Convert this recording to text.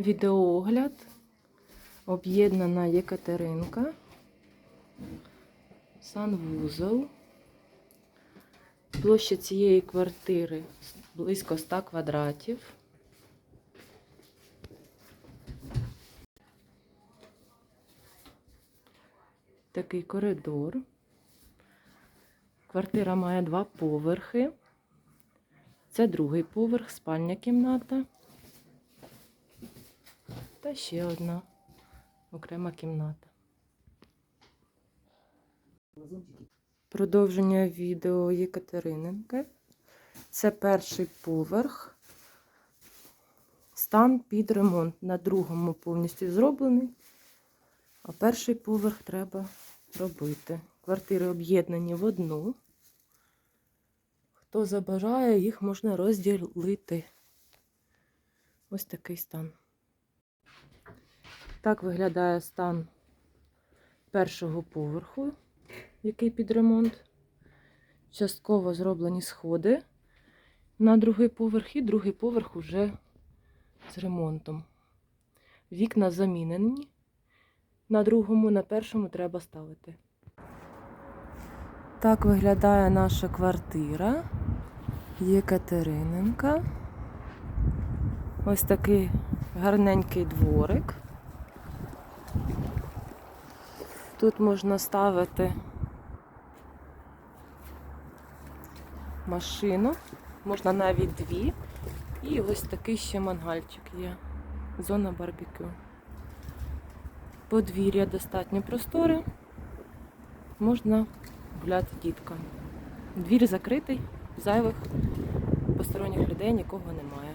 Відеоогляд. Об'єднана Єкатеринка. Санвузол. Площа цієї квартири близько 100 квадратів. Такий коридор. Квартира має два поверхи. Це другий поверх, спальня кімната. Та ще одна окрема кімната. Продовження відео Єкатериненки. Це перший поверх. Стан під ремонт. На другому повністю зроблений, а перший поверх треба робити. Квартири об'єднані в одну. Хто забажає, їх можна розділити. Ось такий стан. Так виглядає стан першого поверху, який під ремонт. Частково зроблені сходи на другий поверх, і другий поверх уже з ремонтом. Вікна замінені. На другому, на першому треба ставити. Так виглядає наша квартира Єкатериненка. Ось такий гарненький дворик. Тут можна ставити машину, можна навіть дві. І ось такий ще мангальчик є. Зона барбекю. Подвір'я достатньо просторе. Можна гуляти діткам. Двір закритий, зайвих посторонніх людей нікого немає.